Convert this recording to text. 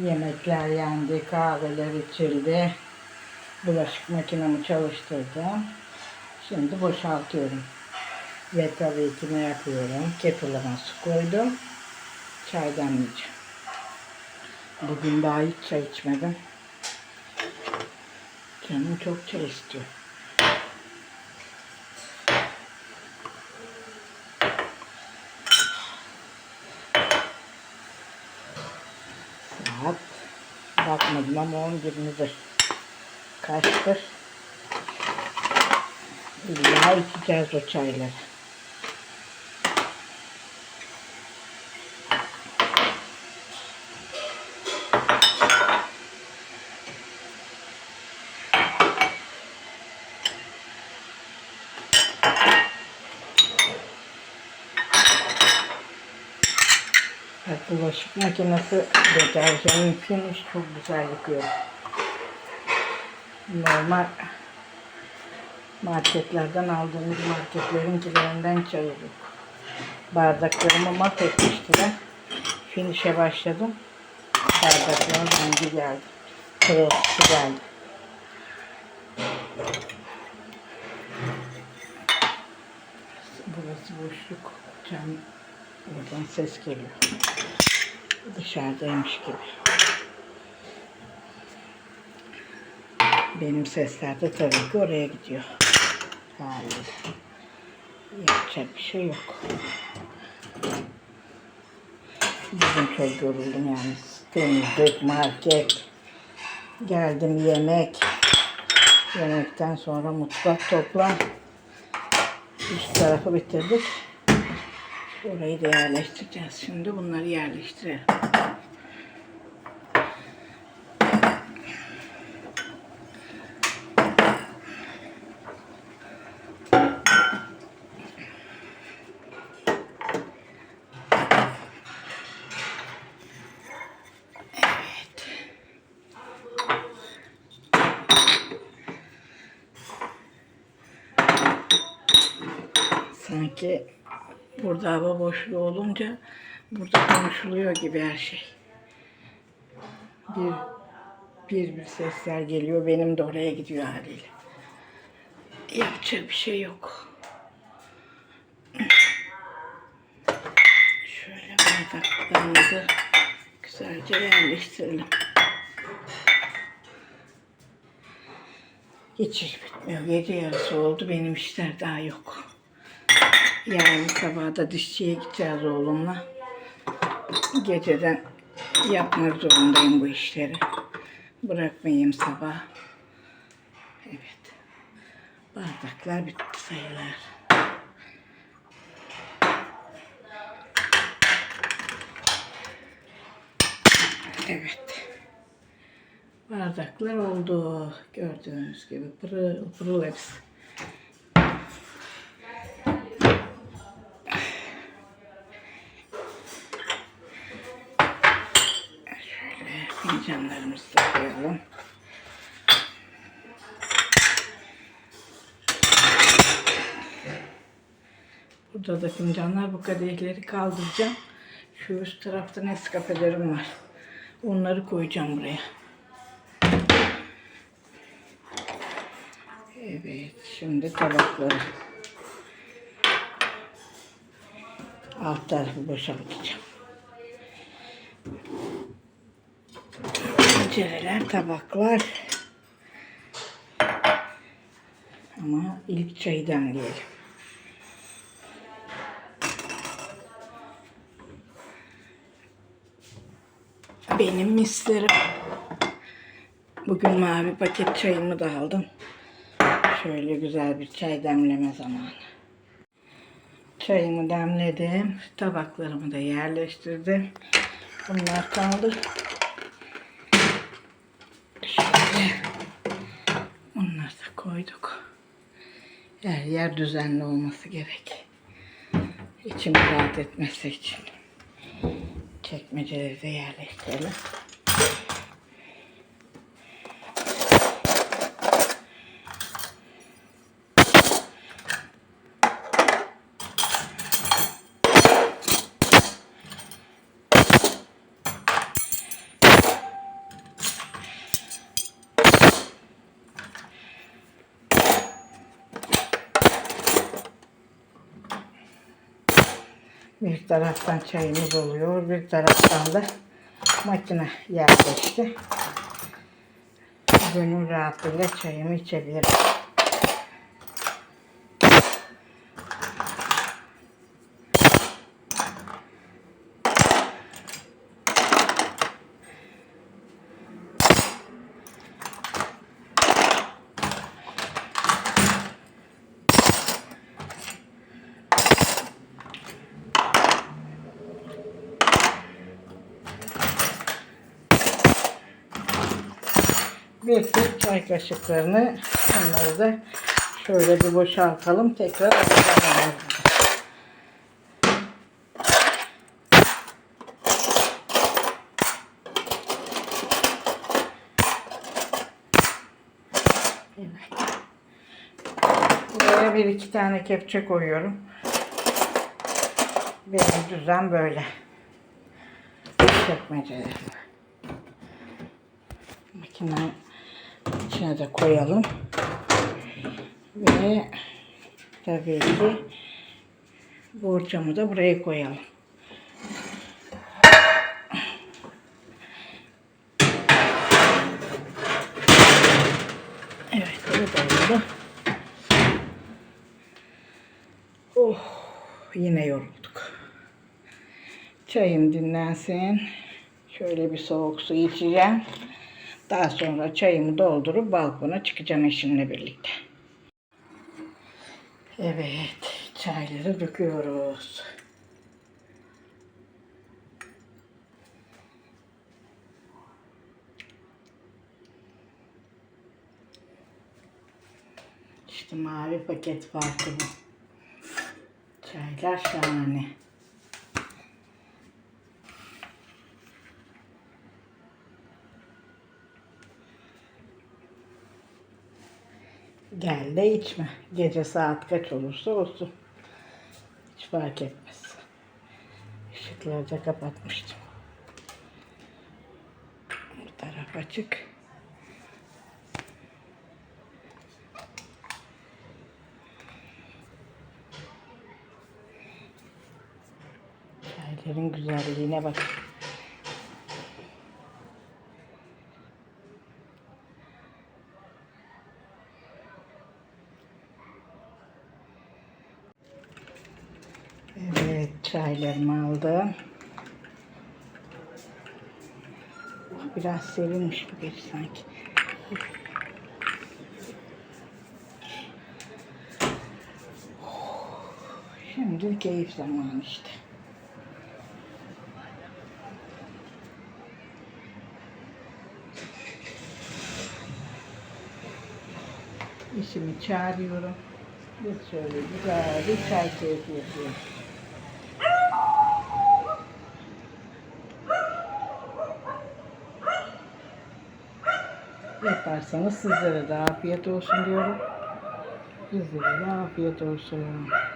Yemekler yendi, kahveler içildi. Bulaşık makinemi çalıştırdım. Şimdi boşaltıyorum. Ve tabii ki ne yapıyorum? Kettle'ıma su koydum. Çay demleyeceğim. Bugün daha hiç çay içmedim. Canım çok çay istiyor. Saat bakmadım ama 11'midir. Kaçtır? İlla içeceğiz o çayları. Bak bulaşık makinesi deterjanın finish çok güzel yıkıyor. Normal marketlerden aldığımız marketlerinkilerinden çay yok. Bardaklarımı mahvetmiştiler. Finish'e başladım. Bardakların rengi geldi. Kırıltısı geldi. Burası boşluk. Cam Oradan ses geliyor. Dışarıdaymış gibi. Benim sesler de tabii ki oraya gidiyor. Haliyle. Yapacak bir şey yok. Bugün çok yoruldum yani. Temizlik, market. Geldim yemek. Yemekten sonra mutfak toplam. Üst tarafı bitirdik. Orayı da yerleştireceğiz. Şimdi bunları yerleştirelim. Sanki Burada hava boşluğu olunca burada konuşuluyor gibi her şey. Bir, bir bir sesler geliyor. Benim de oraya gidiyor haliyle. Yapacak bir şey yok. Şöyle bardaklarımızı güzelce yerleştirelim. Hiç bitmiyor. Gece yarısı oldu. Benim işler daha yok. Yarın sabah da dişçiye gideceğiz oğlumla. Geceden yapmak zorundayım bu işleri. Bırakmayayım sabah. Evet. Bardaklar bitti sayılar. Evet. Bardaklar oldu. Gördüğünüz gibi pırıl pırıl hepsi. Şöyle da koyalım. Burada da fincanlar bu kadehleri kaldıracağım. Şu üst tarafta Nescafe'lerim var. Onları koyacağım buraya. Evet, şimdi tabakları. Alt tarafı boşaltacağım. Tencereler, tabaklar. Ama ilk çayı demleyelim. Benim mislerim. Bugün mavi paket çayımı da aldım. Şöyle güzel bir çay demleme zamanı. Çayımı demledim. Tabaklarımı da yerleştirdim. Bunlar kaldı. Şöyle. Bunları da koyduk. Her yer düzenli olması gerek. İçim rahat etmesi için. Çekmeceleri de yerleştirelim. Bir taraftan çayımız oluyor, bir taraftan da makine yerleşti. Gönül rahatlığıyla çayımı içebilirim. Bir tek çay kaşıklarını onları da şöyle bir boşaltalım. Tekrar alacağım. Evet. Buraya bir iki tane kepçe koyuyorum. Benim düzen böyle. Çekmeceleri. Makine içine de koyalım. Ve tabii ki borcamı da buraya koyalım. Evet, da oldu. Oh, yine yorulduk. Çayım dinlensin. Şöyle bir soğuk su içeceğim. Daha sonra çayımı doldurup balkona çıkacağım eşimle birlikte. Evet, çayları döküyoruz. İşte mavi paket farkı bu. Çaylar şahane. Gel de içme. Gece saat kaç olursa olsun. Hiç fark etmez. Işıkları da kapatmıştım. Bu taraf açık. Çayların güzelliğine bak. Evet, çaylarımı aldım. Biraz serinmiş bu gece sanki. Şimdi keyif zamanı işte. İşimi çağırıyorum. Şöyle güzel bir çay keyfi yapıyoruz. Yaparsanız sizlere de afiyet olsun diyorum. Bizlere de afiyet olsun.